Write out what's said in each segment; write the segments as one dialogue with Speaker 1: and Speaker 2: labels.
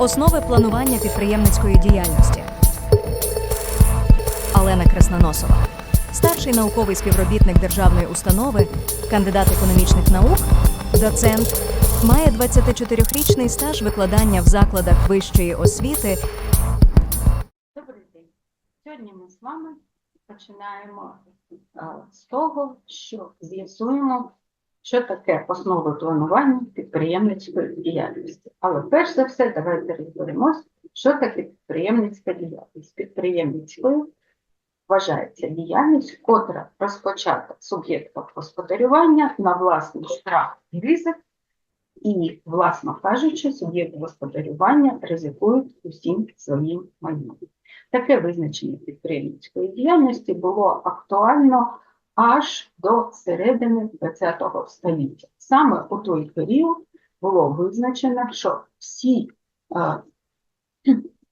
Speaker 1: Основи планування підприємницької діяльності. Олена Красноносова, старший науковий співробітник державної установи, кандидат економічних наук, доцент, має 24-річний стаж викладання в закладах вищої освіти
Speaker 2: Добрий день. Сьогодні ми з вами починаємо з того, що з'ясуємо, що таке основи планування підприємницької діяльності. Але перш за все, давайте розберемось, що таке підприємницька діяльність. Підприємницькою вважається діяльність, котра розпочата суб'єктом господарювання на власний штраф і ризик, і, власно кажучи, суб'єкт господарювання ризикують усім своїм майном. Таке визначення підприємницької діяльності було актуально аж до середини ХХ століття. Саме у той період було визначено, що всі е,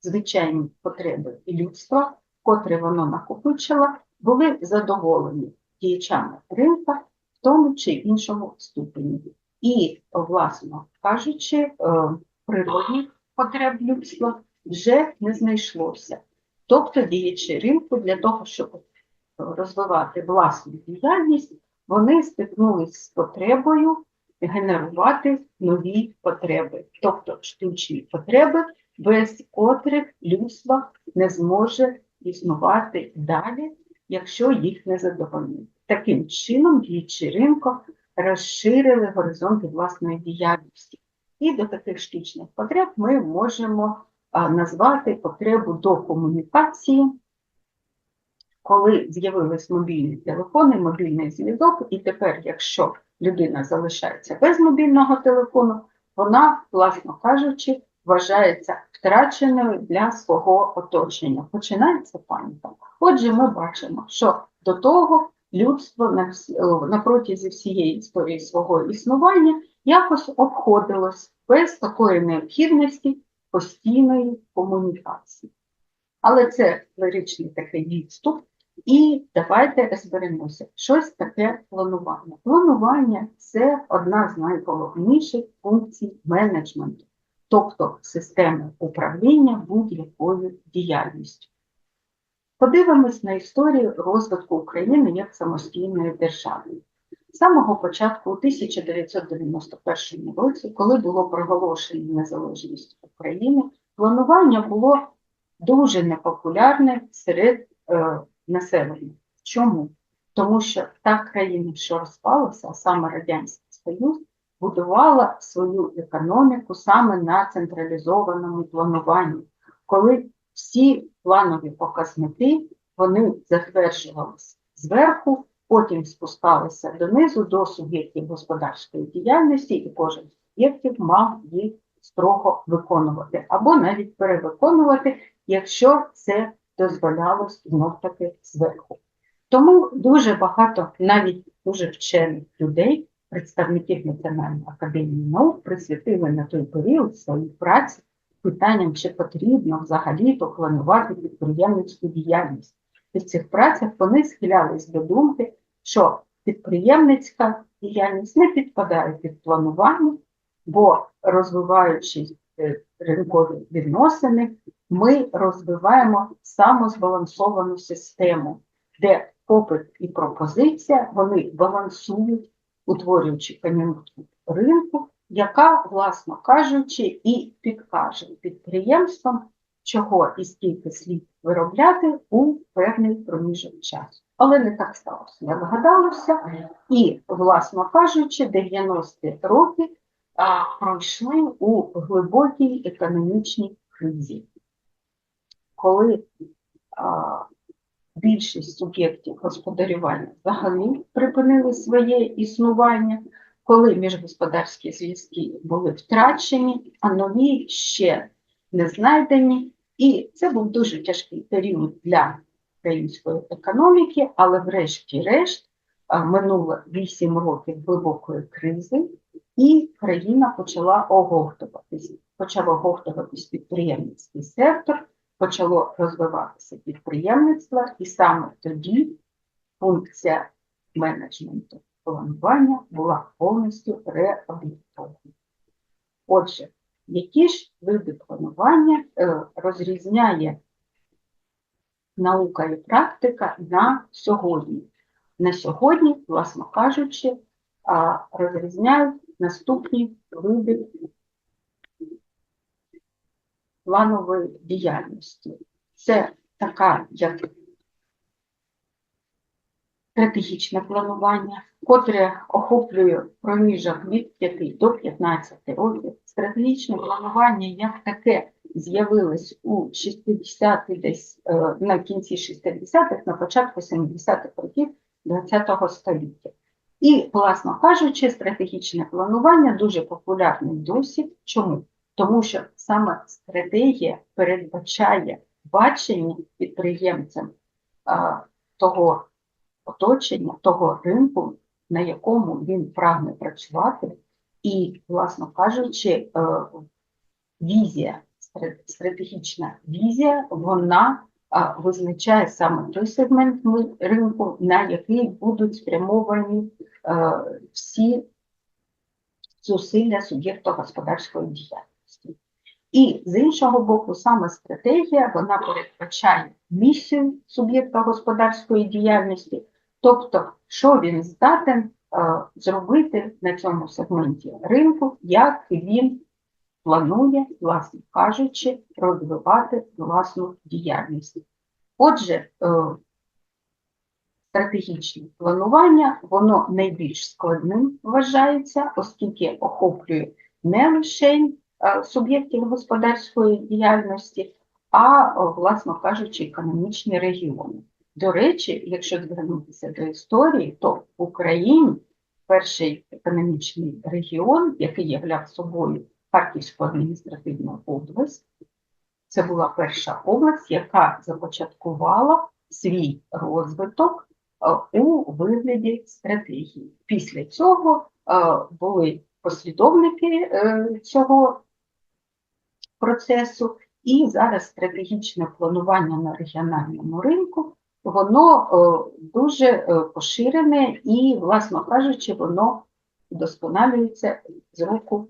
Speaker 2: звичайні потреби людства, котрі воно накопичило, були задоволені діячами ринка в тому чи іншому ступені. І, власно кажучи, е, потреб людства вже не знайшлося. Тобто діячі ринку для того, щоб розвивати власну діяльність, вони стикнулися з потребою генерувати нові потреби, тобто штучні потреби, без котрих людство не зможе існувати далі, якщо їх не задовольнити. Таким чином, діячі ринку розширили горизонти власної діяльності. І до таких штучних потреб ми можемо назвати потребу до комунікації, коли з'явились мобільні телефони, мобільний зв'язок, і тепер, якщо людина залишається без мобільного телефону, вона, власно кажучи, вважається втраченою для свого оточення. Починається паніка. Отже, ми бачимо, що до того людство на, вс- на протязі всієї історії свого існування якось обходилось без такої необхідності постійної комунікації. Але це лиричний такий відступ. І давайте розберемося, щось таке планування. Планування це одна з найголовніших функцій менеджменту, тобто системи управління будь-якою діяльністю. Подивимось на історію розвитку України як самостійної держави. З самого початку, у 1991 році, коли було проголошено незалежність України, планування було дуже непопулярне серед е, населення. Чому? Тому що та країна, що розпалася, саме Радянський Союз, будувала свою економіку саме на централізованому плануванні, коли всі планові показники вони затверджувалися зверху, потім спускалися донизу до суб'єктів господарської діяльності, і кожен з суб'єктів мав їх строго виконувати або навіть перевиконувати, якщо це дозволялось знов таки зверху. Тому дуже багато навіть дуже вчених людей, представників Національної академії наук, присвятили на той період свої праці питанням, чи потрібно взагалі-то планувати підприємницьку діяльність. І в цих працях вони схилялись до думки, що підприємницька діяльність не підпадає під планування, бо розвиваючи е, ринкові відносини, ми розвиваємо самозбалансовану систему, де попит і пропозиція вони балансують, утворюючи кон'юнктуру ринку, яка, власно кажучи, і підкаже підприємствам, чого і скільки слід виробляти у певний проміжок часу. Але не так сталося. Як гадалося, і, власно кажучи, 90-ті роки а, пройшли у глибокій економічній кризі, коли а, більшість суб'єктів господарювання взагалі припинили своє існування, коли міжгосподарські зв'язки були втрачені, а нові ще не знайдені. І це був дуже тяжкий період для української економіки, але врешті-решт минуло 8 років глибокої кризи, і країна почала оговтуватись. Почав оговтуватись підприємницький сектор, почало розвиватися підприємництво, і саме тоді функція менеджменту планування була повністю реабілітована. Отже, які ж види планування е, розрізняє наука і практика на сьогодні? На сьогодні, власно кажучи, розрізняють наступні види планової діяльності. Це така, як стратегічне планування, котре охоплює проміжок від 5 до 15 років. Стратегічне планування як таке з'явилось у 60-ті десь е, на кінці 60-х, на початку 70-х років ХХ століття. І, власно кажучи, стратегічне планування дуже популярний досвід. Чому? Тому що саме стратегія передбачає бачення підприємцям а, того оточення, того ринку, на якому він прагне працювати, і, власно кажучи, е, візія, стратегічна візія, вона визначає саме той сегмент ринку, на який будуть спрямовані е, всі зусилля суб'єкта господарської діяльності. І з іншого боку, саме стратегія вона передбачає місію суб'єкта господарської діяльності, тобто, що він здатен е, зробити на цьому сегменті ринку, як він планує, власне кажучи, розвивати власну діяльність. Отже, е, стратегічне планування, воно найбільш складним вважається, оскільки охоплює не лише е, суб'єктів господарської діяльності, а, е, власно кажучи, економічні регіони. До речі, якщо звернутися до історії, то в Україні перший економічний регіон, який являв собою Харківську адміністративну область, це була перша область, яка започаткувала свій розвиток е, у вигляді стратегії. Після цього е, були послідовники е, цього процесу, і зараз стратегічне планування на регіональному ринку воно е, дуже е, поширене і, власно кажучи, воно вдосконалюється з року.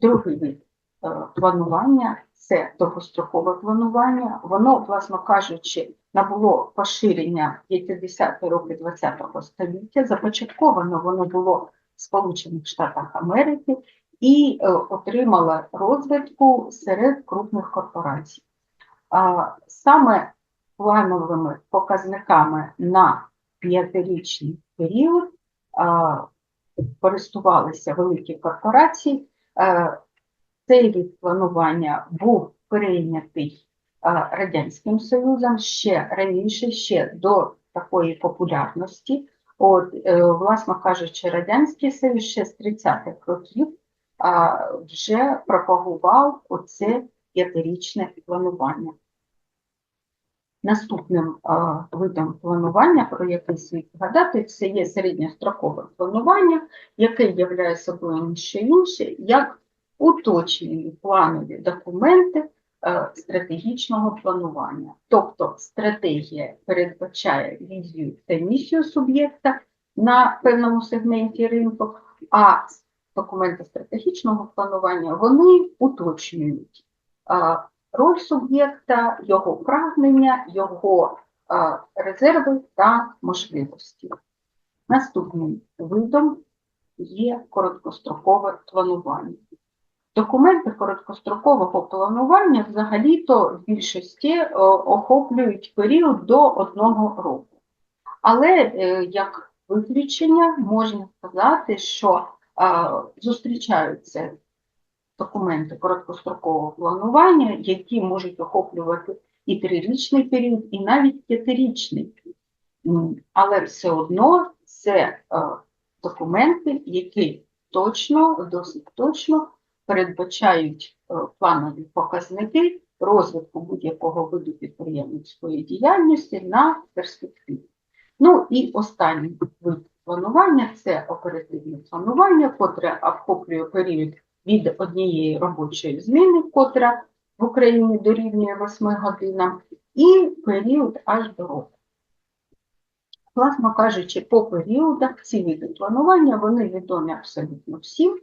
Speaker 2: Другий вид е, планування це довгострокове планування. Воно, власно кажучи, набуло поширення 50-ті роки ХХ століття. Започатковано воно було в Сполучених Штатах Америки і е, отримало розвитку серед крупних корпорацій. Саме плановими показниками на п'ятирічний період користувалися великі корпорації. Е, Цей рік планування був перейнятий Радянським Союзом ще раніше, ще до такої популярності. От, е, власно кажучи, Радянський Союз ще з 30-х років а, вже пропагував оце п'ятирічне планування. Наступним а, видом планування, про який слід згадати, це є середньострокове планування, яке являє собою не що інше, як уточнені планові документи е, стратегічного планування. Тобто стратегія передбачає візію та місію суб'єкта на певному сегменті ринку, а документи стратегічного планування вони уточнюють роль суб'єкта, його прагнення, його резерви та можливості. Наступним видом є короткострокове планування. Документи короткострокового планування взагалі-то в більшості охоплюють період до одного року. Але е, як виключення можна сказати, що зустрічаються документи короткострокового планування, які можуть охоплювати і трирічний період, і навіть п'ятирічний. Але все одно це е, документи, які точно, досить точно передбачають е, планові показники розвитку будь-якого виду підприємницької діяльності на перспективу. Ну і останній вид планування це оперативне планування, котре охоплює період від однієї робочої зміни, котра в Україні дорівнює 8 годинам, і період аж до року. Власно кажучи, по періодах ці види планування вони відомі абсолютно всім,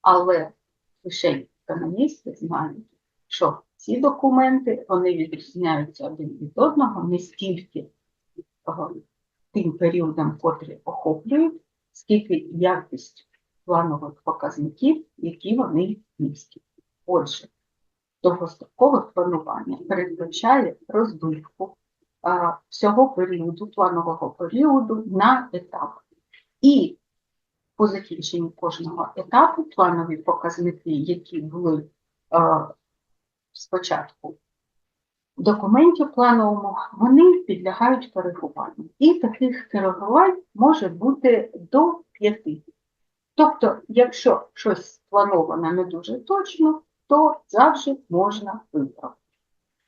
Speaker 2: але лише економісти знають, що ці документи вони відрізняються один від одного не стільки тим періодом, котрий охоплюють, скільки якість планових показників, які вони містять. Отже, довгострокове планування передбачає розбивку а, всього періоду, планового періоду на етапи. І по закінченні кожного етапу планові показники, які були а, спочатку в документі плановому, вони підлягають коригуванню. І таких коригувань може бути до п'яти. Тобто, якщо щось сплановано не дуже точно, то завжди можна виправити.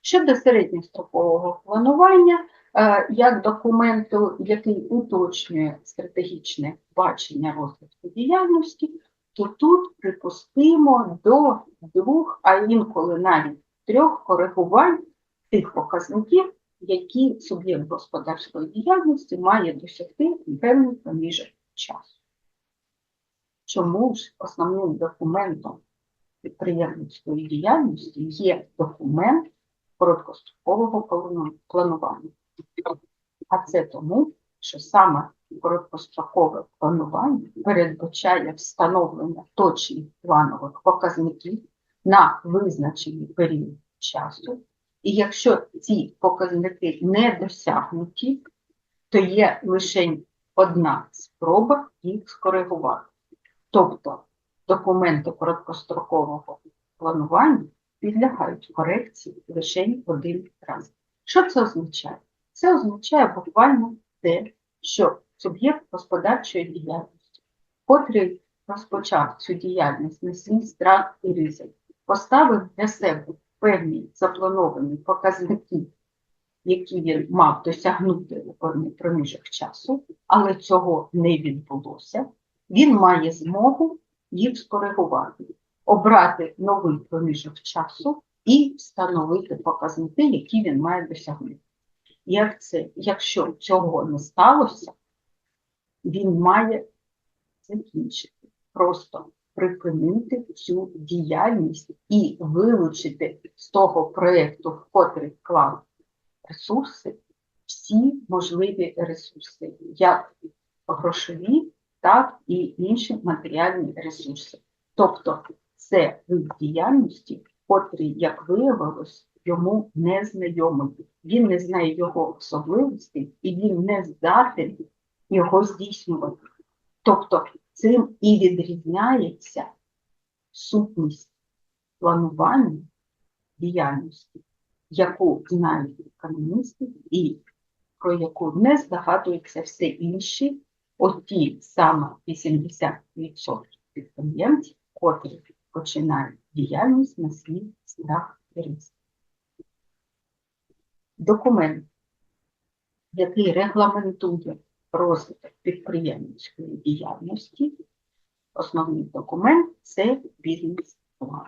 Speaker 2: Щодо середньострокового планування, е, як документу, який уточнює стратегічне бачення розвитку діяльності, то тут припустимо до двох, а інколи навіть трьох коригувань тих показників, які суб'єкт господарської діяльності має досягти певний проміжок часу. Чому ж основним документом підприємницької діяльності є документ короткострокового планування? А це тому, що саме короткострокове планування передбачає встановлення точних планових показників на визначений період часу. І якщо ці показники не досягнуті, то є лише одна спроба їх скоригувати. Тобто документи короткострокового планування підлягають корекції лише один раз. Що це означає? Це означає буквально те, що суб'єкт господарчої діяльності, котрий розпочав цю діяльність на свій страх і ризик, поставив для себе певні заплановані показники, які він мав досягнути у певний проміжок часу, але цього не відбулося, він має змогу їх скоригувати, обрати новий проміжок часу і встановити показники, які він має досягнути. Як це, якщо цього не сталося, він має закінчити, просто припинити цю діяльність і вилучити з того проєкту, в котрий вклав ресурси, всі можливі ресурси, як грошові, так і інші матеріальні ресурси. Тобто це вид діяльності, котрий, як виявилось, йому не знайомий. Він не знає його особливостей і він не здатен його здійснювати. Тобто цим і відрізняється сутність планування діяльності, яку знають економісти і про яку не здогадуються все інші, оті саме 80% підприємців, котрі починають діяльність на свій страх і ризик. Документ, який регламентує розвиток підприємницької діяльності, основний документ це бізнес-план.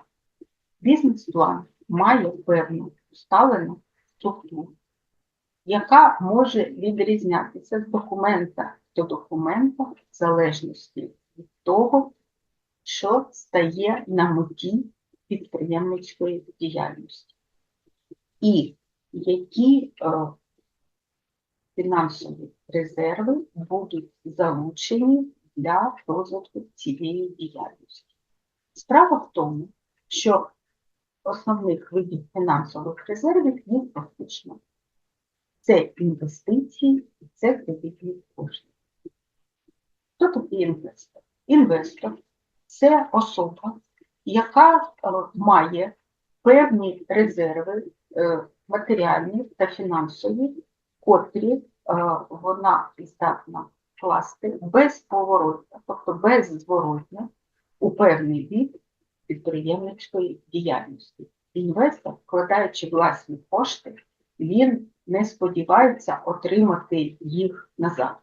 Speaker 2: Бізнес-план має певну усталену структуру, яка може відрізнятися з документа до документа в залежності від того, що стає на меті підприємницької діяльності. І які е, фінансові резерви будуть залучені для розвитку цієї діяльності. Справа в тому, що основних видів фінансових резервів їх практично. Це інвестиції і це кредитні кошти. Хто такий інвестор? Інвестор це особа, яка е, має певні резерви е, матеріальні та фінансові, котрі е, вона здатна вкласти безповоротно, тобто беззворотно у певний від підприємницької діяльності. Інвестор, вкладаючи власні кошти, він не сподівається отримати їх назад.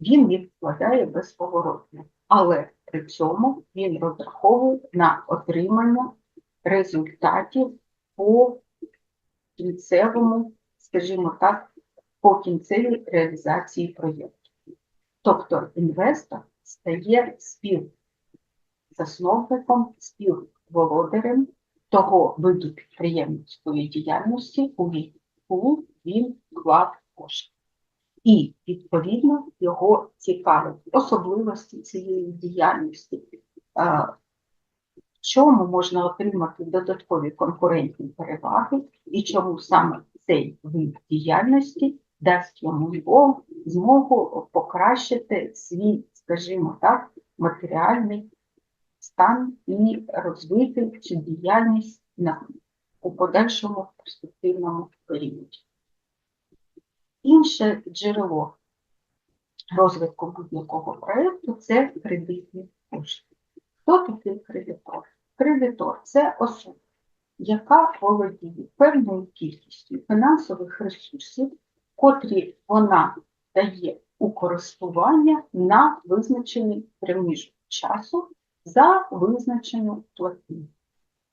Speaker 2: Він їх вкладає безповоротно, але при цьому він розраховує на отримання результатів по кінцевому, скажімо так, по кінцевій реалізації проєкту. Тобто інвестор стає засновником, співволодарем того виду підприємницької діяльності, у яку він вклав кошти. І, відповідно, його цікавить особливості цієї діяльності, в чому можна отримати додаткові конкурентні переваги, і чому саме цей вид діяльності дасть йому змогу- змогу покращити свій, скажімо так, матеріальний стан і розвити цю діяльність на, у подальшому перспективному періоді. Інше джерело розвитку будь-якого проєкту це кредитні кошти. Хто такий кредитор? Кредитор це особа, яка володіє певною кількістю фінансових ресурсів, котрі вона дає у користування на визначений проміжок часу за визначену платню.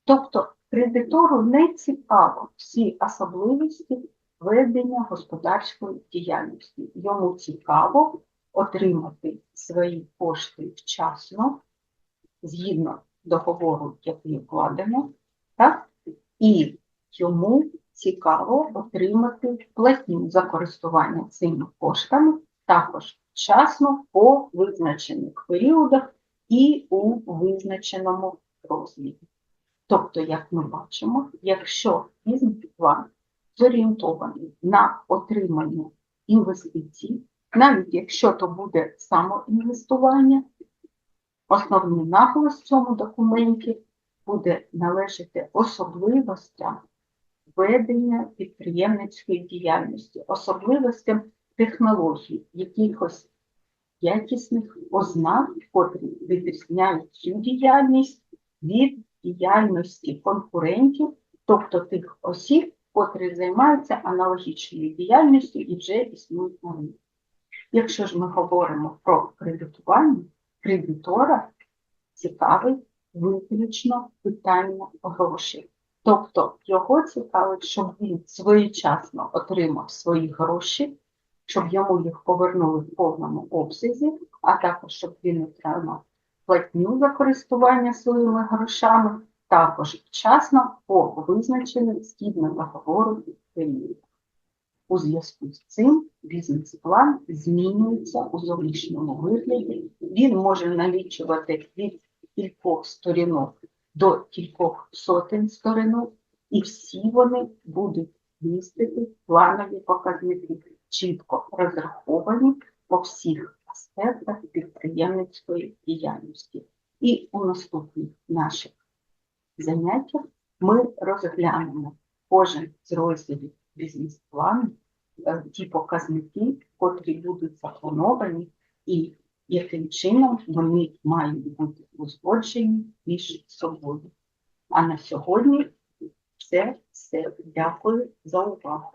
Speaker 2: Тобто кредитору не цікаво всі особливості ведення господарської діяльності. Йому цікаво отримати свої кошти вчасно, згідно договору, який укладено, так? і йому цікаво отримати платню за користування цими коштами також вчасно по визначених періодах і у визначеному розмірі. Тобто, як ми бачимо, якщо бізнес-план зорієнтований на отримання інвестицій, навіть якщо то буде самоінвестування, основний наголос в цьому документі буде належати особливостям ведення підприємницької діяльності, особливостям технологій, якихось якісних ознак, котрі відрізняють цю діяльність від діяльності конкурентів, тобто тих осіб, котрі займаються аналогічною діяльністю і вже існують на ринку. Якщо ж ми говоримо про кредитування, кредитора цікавить виключно питання грошей. Тобто його цікавить, щоб він своєчасно отримав свої гроші, щоб йому їх повернули в повному обсязі, а також щоб він отримав платню за користування своїми грошами, також вчасно по визначеним згідно договору періоду. У зв'язку з цим бізнес-план змінюється у зовнішньому вигляді. Він може налічувати від кількох сторінок до кількох сотень сторінок, і всі вони будуть містити планові показники, чітко розраховані по всіх аспектах підприємницької діяльності. І у наступних наших заняттях ми розглянемо кожен з розділів бізнес-плану, е, ті показники, котрі будуть заплановані, і яким чином вони мають бути узгоджені між собою. А на сьогодні це все. Дякую за увагу.